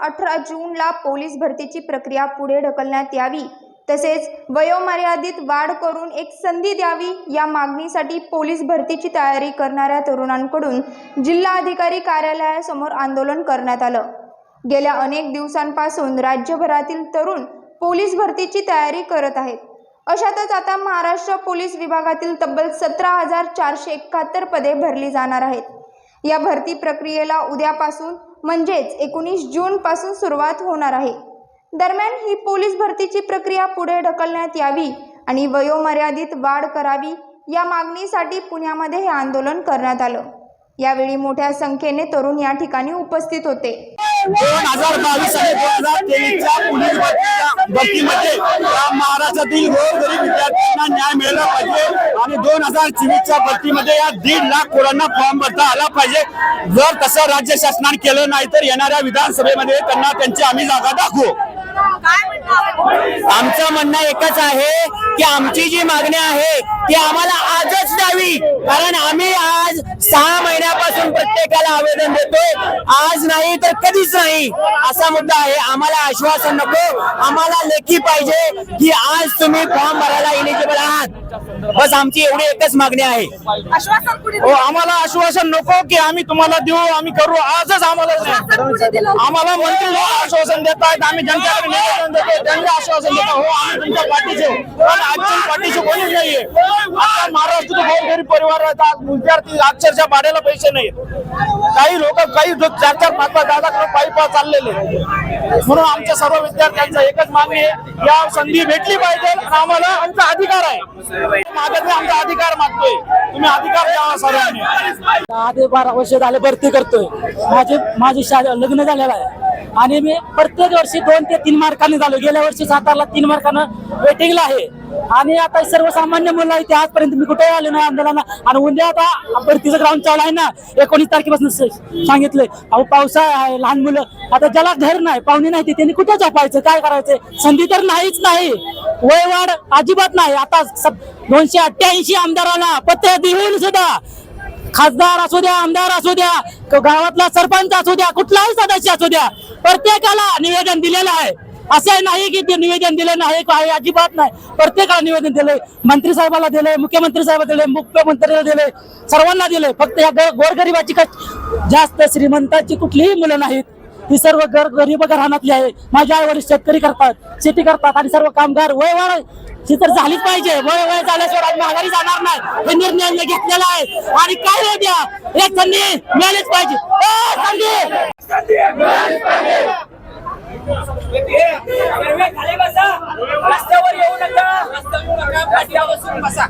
अठरा जूनला पोलीस भरतीची प्रक्रिया पुढे ढकलण्यात यावी. तसेच वयोमर्यादित वाढ करून एक संधी द्यावी या मागणीसाठी पोलीस भरतीची तयारी करणाऱ्या तरुणांकडून जिल्हा अधिकारी कार्यालयासमोर आंदोलन करण्यात आलं. गेल्या अनेक दिवसांपासून राज्यभरातील तरुण पोलीस भरतीची तयारी करत आहेत. अशातच आता महाराष्ट्र पोलीस विभागातील तब्बल सतरा हजार चारशे एकाहत्तर पदे भरली जाणार आहेत. या भरती प्रक्रियेला उद्यापासून म्हणजेच एकोणीस जूनपासून सुरुवात होणार आहे. दरम्यान ही पोलीस भरतीची प्रक्रिया पुढे ढकलण्यात यावी आणि वयोमर्यादित वाढ करावी या मागणीसाठी पुण्यामध्ये हे आंदोलन करण्यात आलं. यावेळी मोठ्या संख्येने तरुण या ठिकाणी उपस्थित होते. दोन हजार बावीस आणि दोन हजार तेवीसच्या पोलीस भरतीच्या- भरतीमध्ये महाराष्ट्रातील गोरगरीब विद्यार्थ्यांना न्याय मिळाला पाहिजे आणि दोन हजार चोवीसच्या भरतीमध्ये या दीड लाख पोरांना फॉर्म भरता आला पाहिजे. जर तसं राज्य शासनाने केलं नाही तर येणाऱ्या विधानसभेमध्ये त्यांना त्यांची आम्ही जागा दाखवू. आमचं म्हणणं एकच आहे की आमची जी मागणी आहे ती आम्हाला आजच द्यावी. कारण आम्ही आज सहा महिन्यापासून प्रत्येकाला आवेदन देतोय. आज नाही तर कधीच नाही. असा मुद्दा आहे. आम्हाला आश्वासन नको. आम्हाला लेखी पाहिजे की आज तुम्ही फॉर्म भरायला इलिजिबल आहात. बस आमची एवढी एकच मागणी आहे. हो आम्हाला आश्वासन नको की आम्ही तुम्हाला देऊ आम्ही करू. आजच आम्हाला आम्हाला मंत्री आश्वासन देत आहेत आम्ही जनतेकडे निवेदन देतो त्यांनी आश्वासन देतो. हो आम्ही तुमच्या पाठीचे. आहोत. पण आजच्या पाठीचे कोणीच नाहीये. आता महाराष्ट्रात गोरगरीब परिवार राहतात विद्यार्थी अक्षरशः भाड्याला पैसे नाहीत काही लोक काही चार चार पाच पाच दहा दहा पायी पाय चाललेले म्हणून आमच्या सर्व विद्यार्थ्यांचं एकच मागणी आहे या संधी भेटली पाहिजे आम्हाला आमचा अधिकार आहे. मागत नाही, आमचा अधिकार मागतोय. तुम्ही अधिकार द्यावा सर्वांनी. दहा ते बारा वर्ष झाले भरती करतोय. माझे माझी शा लग्न झालेलं आहे. आणि मी प्रत्येक वर्षी दोन ते तीन मार्काने झालो. गेल्या वर्षी सातारला तीन मार्कानं वेटिंगला आहे. आणि आता सर्वसामान्य मुलं आहे ते आजपर्यंत मी कुठेही आले नाही आंदोलना आणि उद्या आता भरतीचं ग्राउंड चालू आहे ना एकोणीस तारखेपासून सांगितलंय. अहो पावसाळा आहे लहान मुलं. आता ज्याला घर नाही पाहुणे नाही ते त्यांनी कुठे झोपायचं काय करायचं? संधी तर नाहीच नाही. वयवाढ अजिबात नाही. आता दोनशे अठ्ठ्याऐंशी आमदारांना पत्र देऊन सुद्धा. खासदार असू द्या आमदार असू द्या गावातला सरपंच असू द्या कुठलाही सदस्य असू द्या प्रत्येकाला निवेदन दिलेलं आहे. असं नाही की ते निवेदन दिलं नाही काही अजिबात नाही. प्रत्येकाला निवेदन दिलंय. मंत्री साहेबाला दिलंय मुख्यमंत्री साहेबाला दिलंय मुख्यमंत्र्याला दिले सर्वांना दिले फक्त या ग- गोरगरिबाची जास्त श्रीमंताची कुठलीही मुलं नाहीत. ही सर्व घर गरीब घराण्यातली आहे. माझ्या आई वडील शेतकरी करतात शेती करतात आणि सर्व कामगार वय वाढ ही तर झालीच पाहिजे. वय वय झाल्याशिवाय आज माघारी जाणार नाही. हे निर्णय घेतलेला आहे. आणि काय होऊ द्या? हे संधी मिळालीच पाहिजे. रस्त्यावर येऊ नका. रस्त्यावर बसा.